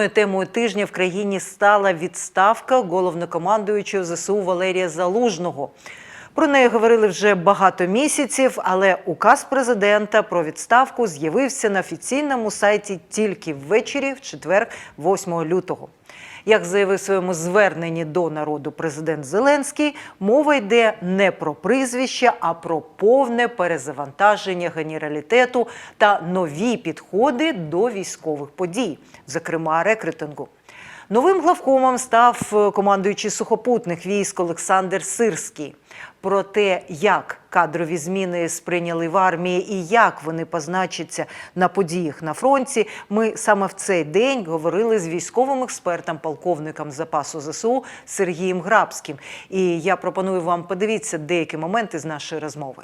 Головною темою тижня в країні стала відставка головнокомандуючого ЗСУ Валерія Залужного. Про неї говорили вже багато місяців, але указ президента про відставку з'явився на офіційному сайті тільки ввечері, в четвер, 8 лютого. Як заявив своєму зверненні до народу президент Зеленський, мова йде не про прізвище, а про повне перезавантаження генералітету та нові підходи до військових подій, зокрема рекрутингу. Новим главкомом став е, командуючий сухопутних військ Олександр Сирський. Про те, як кадрові зміни сприйняли в армії і як вони позначаться на подіях на фронті, ми саме в цей день говорили з військовим експертом, полковником запасу ЗСУ Сергієм Грабським. І я пропоную вам подивитися деякі моменти з нашої розмови.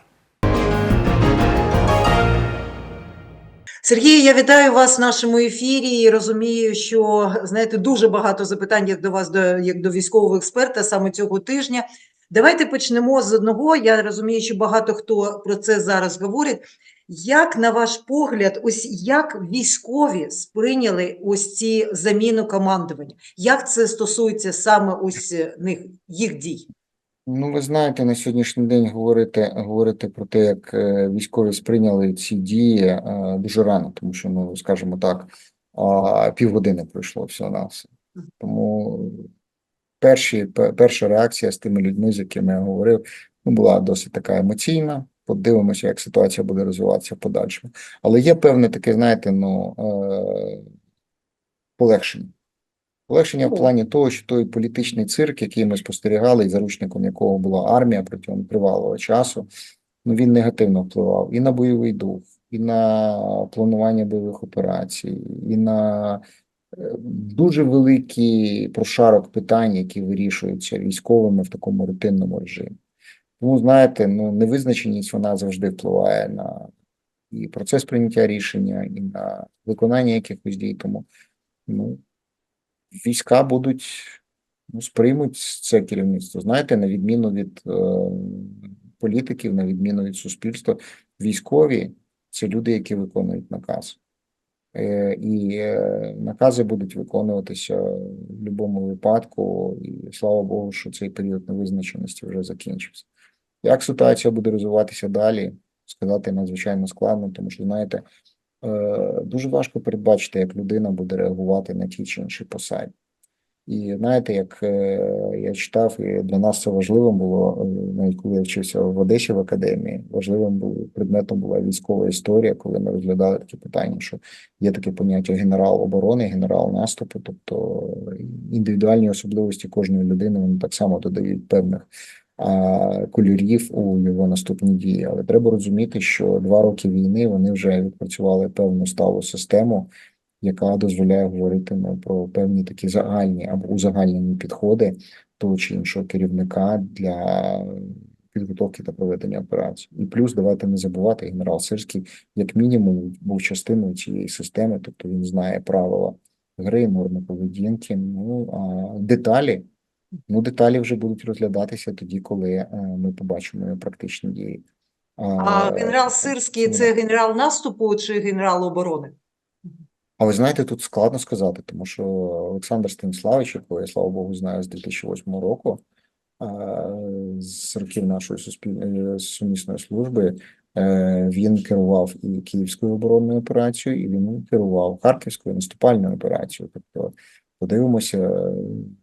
Сергію, я вітаю вас в нашому ефірі і розумію, що знаєте дуже багато запитань як до вас, до як до військового експерта саме цього тижня. Давайте почнемо з одного. Я розумію, що багато хто про це зараз говорить. Як, на ваш погляд, ось як військові сприйняли ось ці заміну командування? Як це стосується саме ось них їх дій? Ну, ви знаєте, на сьогоднішній день говорити, говорити про те, як е, військові сприйняли ці дії е, дуже рано, тому що, ну, скажімо так, півгодини пройшло всього на все. Тому перші, перша реакція з тими людьми, з якими я говорив, ну, була досить така емоційна. Подивимося, як ситуація буде розвиватися в подальшому. Але є певне таке, знаєте, ну, е, полегшення. Полегшення в плані того, що той політичний цирк, який ми спостерігали, і заручником якого була армія протягом тривалого часу, ну він негативно впливав і на бойовий дух, і на планування бойових операцій, і на дуже великий прошарок питань, які вирішуються військовими в такому рутинному режимі. Тому, знаєте, ну невизначеність вона завжди впливає на і процес прийняття рішення, і на виконання якихось дій. Тому ну, війська будуть ну, сприймуть це керівництво. Знаєте, на відміну від е, політиків, на відміну від суспільства, військові це люди, які виконують наказ. Е, і е, накази будуть виконуватися в будь-якому випадку, і слава Богу, що цей період невизначеності вже закінчився. Як ситуація буде розвиватися далі, сказати надзвичайно складно, тому що, знаєте, е, дуже важко передбачити, як людина буде реагувати на ті чи інші посаді. І знаєте, як е, я читав, і для нас це важливим було, е, навіть коли я вчився в Одесі в академії, важливим був предметом була військова історія, коли ми розглядали такі питання, що є таке поняття генерал оборони, генерал наступу, тобто індивідуальні особливості кожної людини вони так само додають певних кольорів у його наступні дії. Але треба розуміти, що два роки війни вони вже відпрацювали певну сталу систему, яка дозволяє говорити ну, про певні такі загальні або узагальнені підходи того чи іншого керівника для підготовки та проведення операцій. І плюс давайте не забувати, генерал Сирський, як мінімум, був частиною цієї системи, тобто він знає правила гри, норми поведінки. Ну а деталі, ну деталі вже будуть розглядатися тоді, коли е, ми побачимо практичні дії. А генерал Сирський це генерал наступу чи генерал оборони? А ви знаєте, тут складно сказати, тому що Олександр Станіславович, якого я слава Богу знаю з 2008 року, з років нашої суспільної сумісної служби, е, він керував і Київською оборонною операцією, і він керував Харківською наступальною операцією. Тобто подивимося,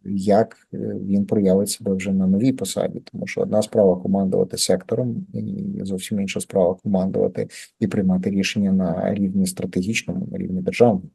як е, він проявить себе вже на новій посаді, тому що одна справа командувати сектором, і зовсім інша справа командувати і приймати рішення на рівні стратегічному, на рівні державному.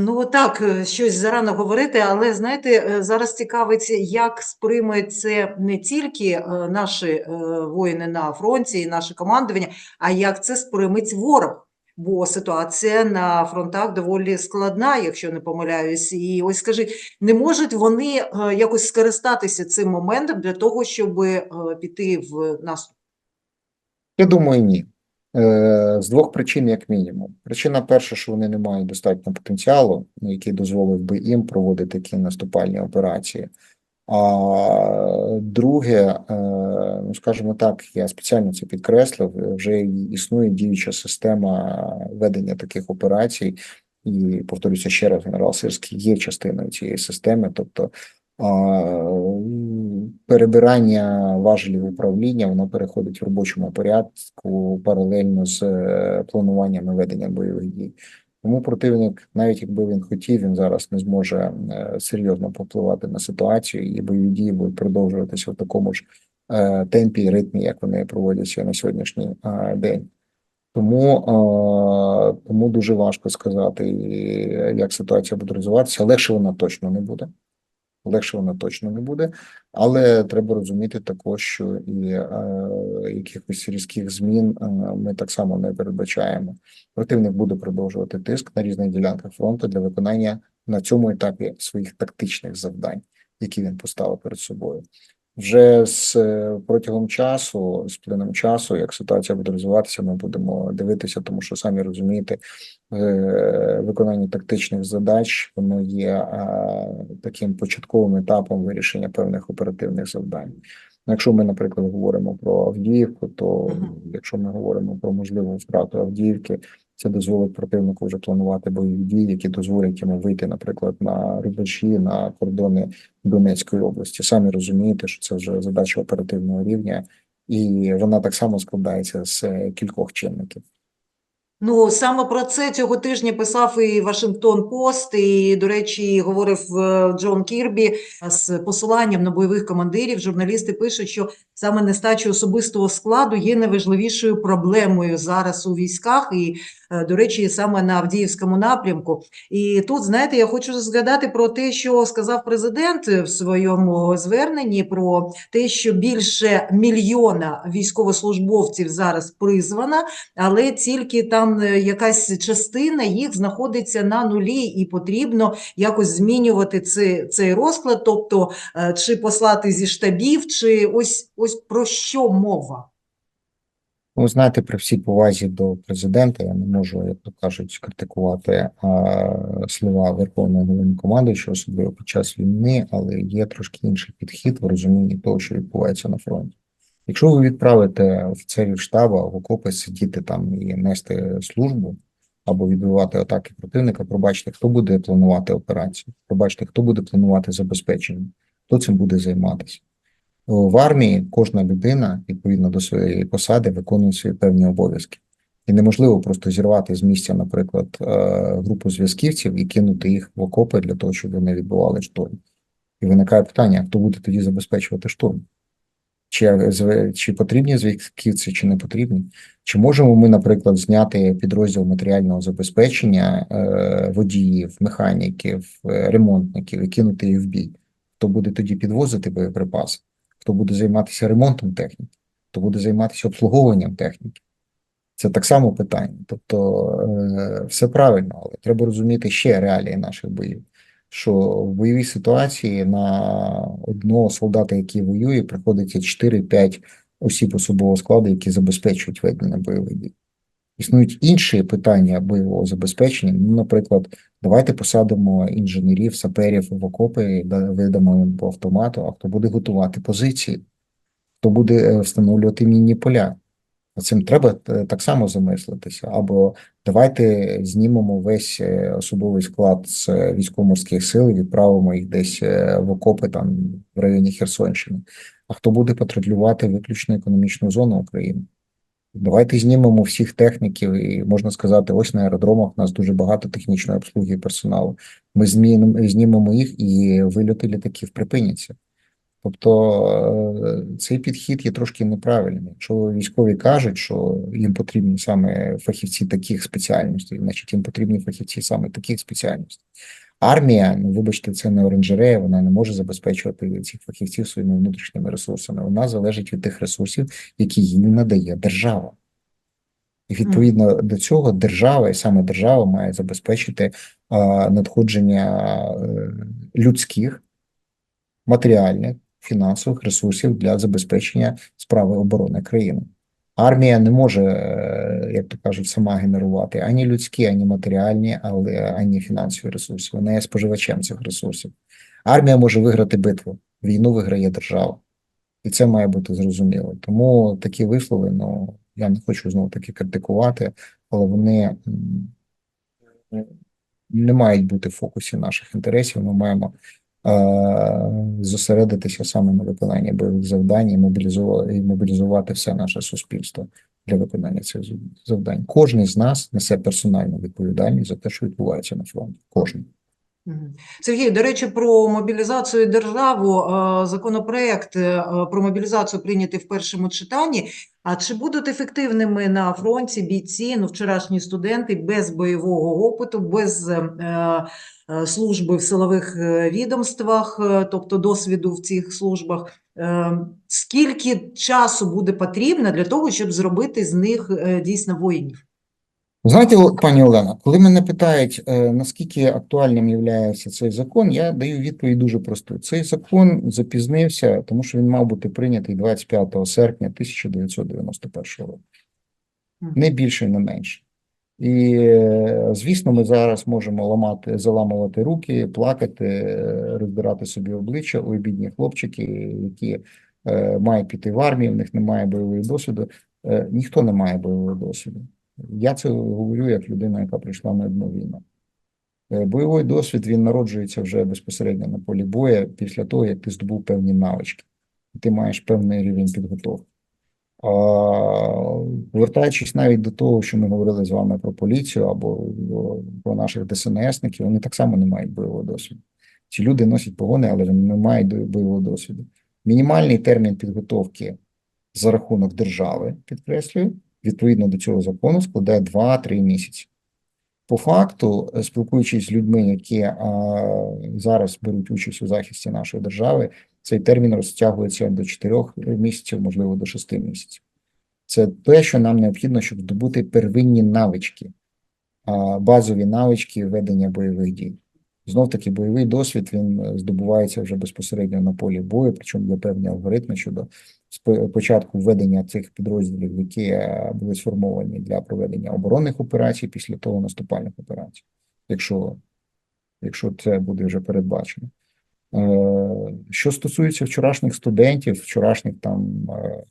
Ну так, е, щось зарано говорити, але знаєте, е, зараз цікавить, як сприйме це не тільки наші воїни на фронті і наше командування, а як це сприйметь ворог. Бо ситуація на фронтах доволі складна, якщо не помиляюсь. І ось скажіть, не можуть вони е, якось скористатися цим моментом для того, щоб е, піти в наступ? Я думаю, ні. Е, З двох причин, як мінімум. Причина перша, що вони не мають достатньо потенціалу, який дозволив би їм проводити такі наступальні операції. А друге, е, ну скажімо так, я спеціально це підкреслив, вже існує діюча система ведення таких операцій, і повторюся ще раз, генерал Сирський є частиною цієї системи, тобто перебирання важелів управління воно переходить в робочому порядку паралельно з е, плануванням і веденням бойових дій. Тому противник, навіть якби він хотів, він зараз не зможе е, серйозно попливати на ситуацію, і бойові дії будуть продовжуватися в такому ж е, темпі і ритмі, як вони проводяться на сьогоднішній е, день. Тому, тому дуже важко сказати, як ситуація буде розвиватися. Легше вона точно не буде. Легше вона точно не буде, але треба розуміти також, що і е, якихось різких змін е, ми так само не передбачаємо. Противник буде продовжувати тиск на різних ділянках фронту для виконання на цьому етапі своїх тактичних завдань, які він поставив перед собою. Вже з е, протягом часу, з плином часу, як ситуація буде розвиватися, ми будемо дивитися, тому що самі розумієте, е, виконання тактичних задач воно є е, таким початковим етапом вирішення певних оперативних завдань. Якщо ми, наприклад, говоримо про Авдіївку, то якщо ми говоримо про можливу втрату Авдіївки, це дозволить противнику вже планувати бойові дії, які дозволять йому вийти, наприклад, на рубежі, на кордони Донецької області. Самі розумієте, що це вже задача оперативного рівня, і вона так само складається з е, кількох чинників. Ну, саме про це цього тижня писав і Вашингтон Пост, і, до речі, говорив е, Джон Кірбі з посиланням на бойових командирів. Журналісти пишуть, що саме нестача особистого складу є найважливішою проблемою зараз у військах, і, е, до речі, саме на Авдіївському напрямку. І тут, знаєте, я хочу згадати про те, що сказав президент в своєму зверненні про те, що більше мільйона військовослужбовців зараз призвана, але тільки там е, якась частина їх знаходиться на нулі, і потрібно якось змінювати цей, цей розклад, тобто е, чи послати зі штабів, чи ось ось про що мова. Ну, знаєте, при всій повазі до президента я не можу, як то кажуть, критикувати а, слова Верховного Головнокомандуючого, особливо під час війни, але є трошки інший підхід в розумінні того, що відбувається на фронті. Якщо ви відправите офіцерів штабу в окопи сидіти там і нести службу або відбивати атаки противника, пробачте, хто буде планувати операцію? Пробачте, хто буде планувати забезпечення? Хто цим буде займатися? В армії кожна людина відповідно до своєї посади виконує свої певні обов'язки. І неможливо просто зірвати з місця, наприклад, е, групу зв'язківців і кинути їх в окопи для того, щоб вони відбували штурм. І виникає питання: хто буде тоді забезпечувати штурм? Чи, чи потрібні зв'язківці, чи не потрібні? Чи можемо ми, наприклад, зняти підрозділ матеріального забезпечення е, водіїв, механіків, е, ремонтників і кинути їх в бій? Хто буде тоді підвозити боєприпаси? Хто буде займатися ремонтом техніки? Хто буде займатися обслуговуванням техніки? Це так само питання. Тобто, е, все правильно, але треба розуміти ще реалії наших боїв. Що в бойовій ситуації на одного солдата, який воює, приходиться 4-5 осіб особового складу, які забезпечують ведення бойових дій. Існують інші питання бойового забезпечення. Ну, наприклад, давайте посадимо інженерів, саперів в окопи, видамо їм по автомату, а хто буде готувати позиції, хто буде е, встановлювати мінні поля. Цим треба е, так само замислитися. Або давайте знімемо весь е, особовий склад з військово-морських сил і відправимо їх десь в окопи там в районі Херсонщини. А хто буде патрулювати виключно економічну зону України? Давайте знімемо всіх техніків, і можна сказати, ось на аеродромах у нас дуже багато технічної обслуги персоналу. Ми знімемо їх, і вильоти літаків припиняться. Тобто е, цей підхід є трошки неправильним. Якщо військові кажуть, що їм потрібні саме фахівці таких спеціальностей, значить їм потрібні фахівці саме таких спеціальностей. Армія, ну вибачте, це не оранжерея, вона не може забезпечувати цих фахівців своїми внутрішніми ресурсами. Вона залежить від тих ресурсів, які їй надає держава. І відповідно до цього держава, і саме держава має забезпечити надходження е, людських, матеріальних, фінансових ресурсів для забезпечення справи оборони країни. Армія не може, е, як то кажуть, сама генерувати ані людські, ані матеріальні, але ані фінансові ресурси. Вона є споживачем цих ресурсів. Армія може виграти битву, війну виграє держава. І це має бути зрозуміло. Тому такі вислови, ну я не хочу знову таки критикувати, але вони не мають бути в фокусі наших інтересів. Ми маємо зосередитися саме на виконанні бойових завдань і мобілізувати, мобілізувати все наше суспільство для виконання цих зав- завдань. Кожен з нас несе персональну відповідальність за те, що відбувається на фронті. Кожен. Сергій, до речі, про мобілізацію державу. е, Законопроект е, про мобілізацію прийнятий в першому читанні. А чи будуть ефективними на фронті бійці, ну, вчорашні студенти без бойового опиту, без е, е, служби в силових е, відомствах, е, тобто досвіду в цих службах? Е, Скільки часу буде потрібно для того, щоб зробити з них е, дійсно воїнів? Знаєте, пані Олена, коли мене питають, е, наскільки актуальним є цей закон, я даю відповідь дуже просту. Цей закон запізнився, тому що він мав бути прийнятий 25 серпня 1991 року. Не більше, не менше. І, е, звісно, ми зараз можемо ламати, заламувати руки, плакати, е, роздирати собі обличчя. Ой, бідні хлопчики, які е, мають піти в армію, в них немає бойового досвіду. Е, ніхто не має бойового досвіду. Я це говорю як людина, яка прийшла на одну війну. Е, Бойовий досвід він народжується вже безпосередньо на полі бою після того, як ти здобув певні навички, ти маєш певний рівень підготовки. Повертаючись навіть до того, що ми говорили з вами про поліцію або про наших ДСНСників, вони так само не мають бойового досвіду. Ці люди носять погони, але не мають бойового досвіду. Мінімальний термін підготовки за рахунок держави, підкреслюю, відповідно до цього закону, складає 2-3 місяці. По факту, е, спілкуючись з людьми, які а, зараз беруть участь у захисті нашої держави, цей термін розтягується до 4 місяців, можливо, до 6 місяців. Це те, що нам необхідно, щоб здобути первинні навички, базові навички ведення бойових дій. Знов таки, бойовий досвід він е, здобувається вже безпосередньо на полі бою, причому є певні алгоритми щодо початку введення цих підрозділів, які е, були сформовані для проведення оборонних операцій, після того наступальних операцій, якщо, якщо це буде вже передбачено. Е, Що стосується вчорашніх студентів, вчорашніх там е,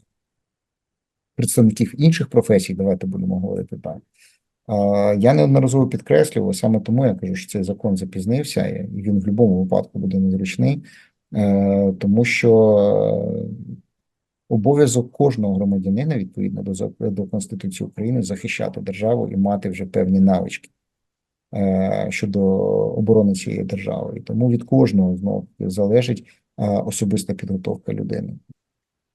представників інших професій, давайте будемо говорити так. Е, Я неодноразово підкреслював, саме тому я кажу, що цей закон запізнився, і він в будь-якому випадку буде незручний, тому що обов'язок кожного громадянина відповідно до, до Конституції України захищати державу і мати вже певні навички щодо оборони цієї держави. І тому від кожного знов залежить е, особиста підготовка людини.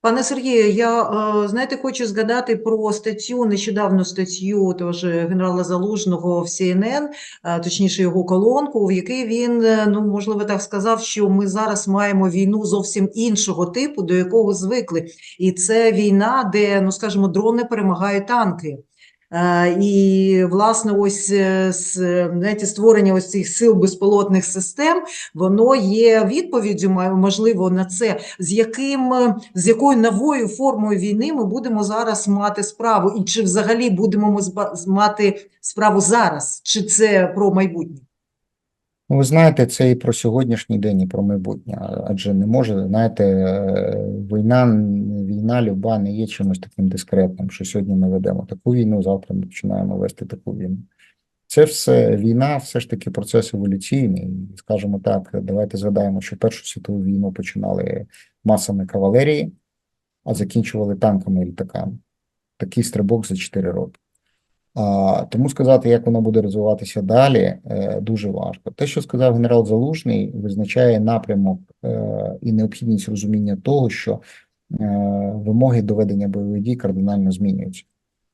Пане Сергію, я е, знаєте, хочу згадати про статтю, нещодавну статтю теж генерала Залужного в CNN, е, точніше його колонку, в якій він, е, ну можливо, так сказав, що ми зараз маємо війну зовсім іншого типу, до якого звикли, і це війна, де, ну скажімо, дрони перемагають танки. І, власне, ось е, знаєте, створення ось цих сил безполотних систем, воно є відповіддю, можливо, на це, з яким, е, з якою новою формою війни ми будемо зараз мати справу, і чи взагалі будемо ми мати справу зараз, чи це про майбутнє? Ну, Ви знаєте, це і про сьогоднішній день, і про майбутнє. Адже не може, знаєте, е, війна, війна люба не є чимось таким дискретним, що сьогодні ми ведемо таку війну, завтра ми починаємо вести таку війну. Це все війна, все ж таки процес еволюційний. Скажімо так, давайте згадаємо, що Першу світову війну починали масами кавалерії, а закінчували танками і літаками. Такий стрибок за 4 роки. Тому сказати, як воно буде розвиватися далі, е, дуже важко. Те, що сказав генерал Залужний, визначає напрямок е, і необхідність розуміння того, що е, вимоги до ведення бойових дій кардинально змінюються.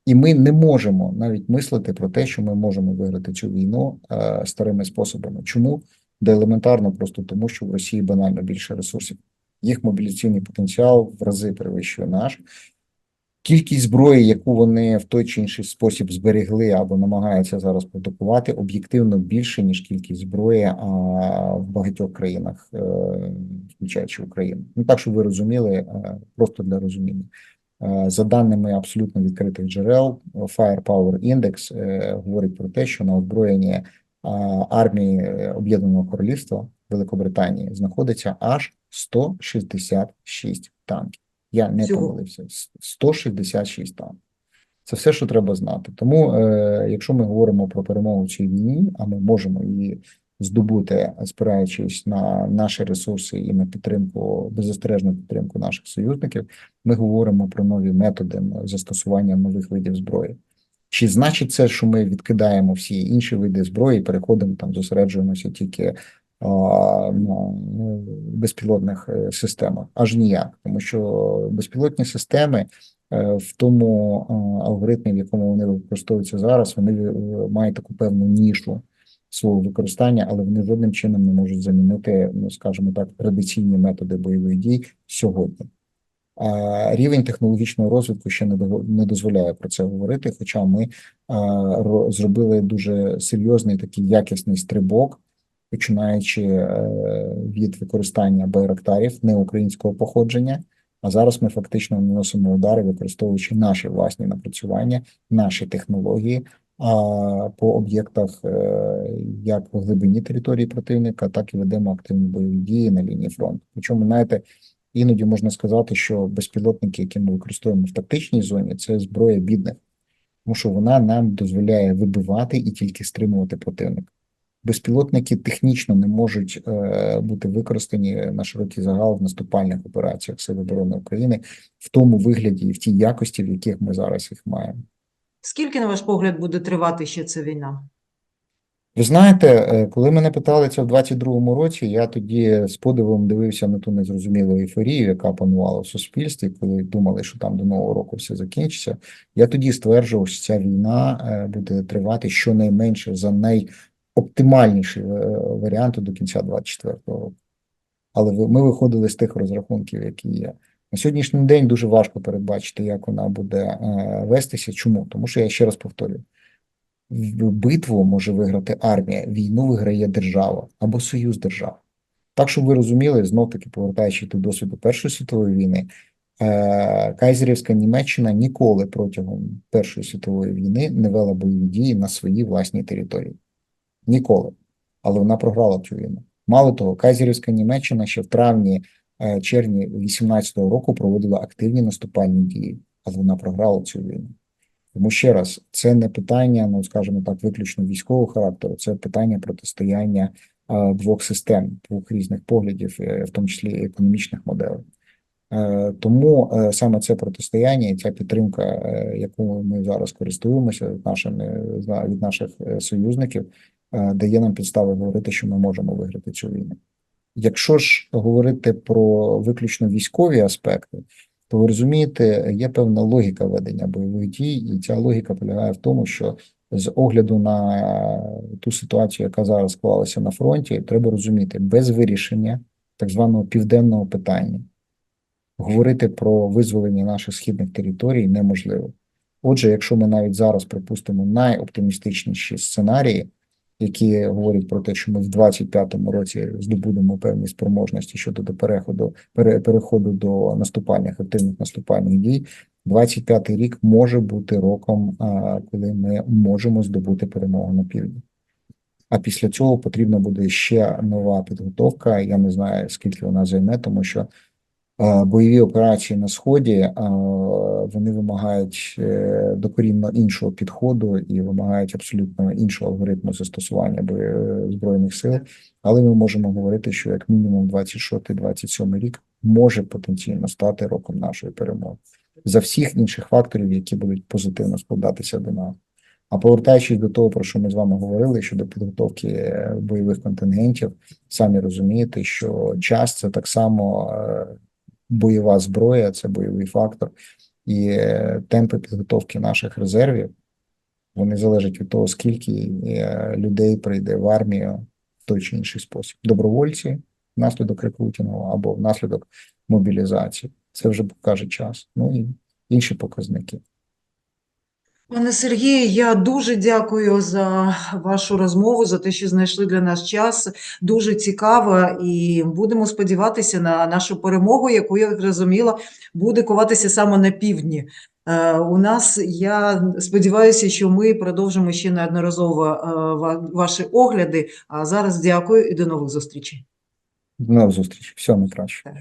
І ми не можемо навіть мислити про те, що ми можемо виграти цю війну старими способами. Чому? Да елементарно, просто тому, що в Росії банально більше ресурсів. Їх мобілізаційний потенціал в рази перевищує наш. Кількість зброї, яку вони в той чи інший спосіб зберегли або намагаються зараз продукувати, об'єктивно більше, ніж кількість зброї а, в багатьох країнах, е, включаючи Україну. Ну так, щоб ви розуміли, е, просто для розуміння. Е, За даними абсолютно відкритих джерел, Firepower Index говорить про те, що на озброєнні армії Об'єднаного Королівства Великобританії знаходиться аж 166 танків. Я не Всього. помилився. С- 166 танків. Це все, що треба знати. Тому, е, якщо ми говоримо про перемогу в цій війні, а ми можемо її здобути, спираючись на наші ресурси і на підтримку, беззастережну підтримку наших союзників, ми говоримо про нові методи застосування нових видів зброї. Чи значить це, що ми відкидаємо всі інші види зброї, і переходимо там, зосереджуємося тільки безпілотних е, системах? Аж ніяк, тому що безпілотні системи е, в тому алгоритмі, в якому вони використовуються зараз, вони е, мають таку певну нішу свого використання, але вони жодним чином не можуть замінити, ну скажімо так, традиційні методи бойових дій сьогодні. А рівень технологічного розвитку ще не до- дозволяє про це говорити. Хоча ми зробили дуже серйозний такий якісний стрибок, починаючи е, від використання байрактарів неукраїнського походження. А зараз ми фактично наносимо удари, використовуючи наші власні напрацювання, наші технології а, по об'єктах е, як в глибині території противника, так і ведемо активні бойові дії на лінії фронту. Причому, знаєте, Іноді можна сказати, що безпілотники, які ми використовуємо в тактичній зоні, це зброя бідних, тому що вона нам дозволяє вибивати і тільки стримувати противника. Безпілотники технічно не можуть е, бути використані на широкий загал в наступальних операціях Сил оборони України в тому вигляді і в тій якості, в яких ми зараз їх маємо. Скільки, на ваш погляд, буде тривати ще ця війна? Ви знаєте, е, коли мене питали це в 22-му році, я тоді з подивом дивився на ту незрозумілу ейфорію, яка панувала в суспільстві, коли думали, що там до нового року все закінчиться. Я тоді стверджував, що ця війна е, буде тривати щонайменше за найоптимальніший е, варіант до кінця 24-го року. Але ми виходили з тих розрахунків, які є. На сьогоднішній день дуже важко передбачити, як вона буде е, вестися. Чому? Тому що я ще раз повторюю. Битву може виграти армія, війну виграє держава або союз держав. Так, щоб ви розуміли, знов таки повертаючись до досвіду Першої світової війни, е, Кайзерівська Німеччина ніколи протягом Першої світової війни не вела бойові дії на своїй власній території. Ніколи. Але вона програла цю війну. Мало того, Кайзерівська Німеччина ще в травні, е, червні 18-го року проводила активні наступальні дії, але вона програла цю війну. Тому ще раз, це не питання, ну скажімо так, виключно військового характеру, це питання протистояння е, двох систем, двох різних поглядів, е, в тому числі економічних моделей. Тому саме це протистояння і ця підтримка, якою ми зараз користуємося нашими від наших союзників, дає нам підстави говорити, що ми можемо виграти цю війну. Якщо ж говорити про виключно військові аспекти, то ви розумієте, є певна логіка ведення бойових дій, і ця логіка полягає в тому, що з огляду на ту ситуацію, яка зараз склалася на фронті, треба розуміти, без вирішення так званого південного питання говорити про визволення наших східних територій неможливо. Отже, якщо ми навіть зараз припустимо найоптимістичніші сценарії, які говорять про те, що ми в 25-му році здобудемо певні спроможності щодо до переходу пере, переходу до наступальних активних наступальних дій. 25-й рік може бути роком, коли ми можемо здобути перемогу на півдні. А після цього потрібна буде ще нова підготовка. Я не знаю, скільки вона займе, тому що бойові операції на сході е, вони вимагають е, докорінно іншого підходу і вимагають абсолютно іншого алгоритму застосування збройних сил. Але ми можемо говорити, що як мінімум 26-27 рік може потенційно стати роком нашої перемоги за всіх інших факторів, які будуть позитивно складатися до нас. А повертаючись до того, про що ми з вами говорили щодо підготовки е, бойових контингентів, самі розумієте, що час це так само е, бойова зброя, це бойовий фактор, і е, темпи підготовки наших резервів вони залежать від того, скільки е, людей прийде в армію в той чи інший спосіб. Добровольці внаслідок рекрутингу або внаслідок мобілізації. Це вже покаже час. Ну і інші показники. Пане Сергію, я дуже дякую за вашу розмову, за те, що знайшли для нас час. Дуже цікаво, і будемо сподіватися на нашу перемогу, яку, я зрозуміла, буде коватися саме на півдні. Е, У нас, я сподіваюся, що ми продовжимо ще неодноразово е, ваші огляди. А зараз дякую і до нових зустрічей. До нових зустрічей. Всього найкраще.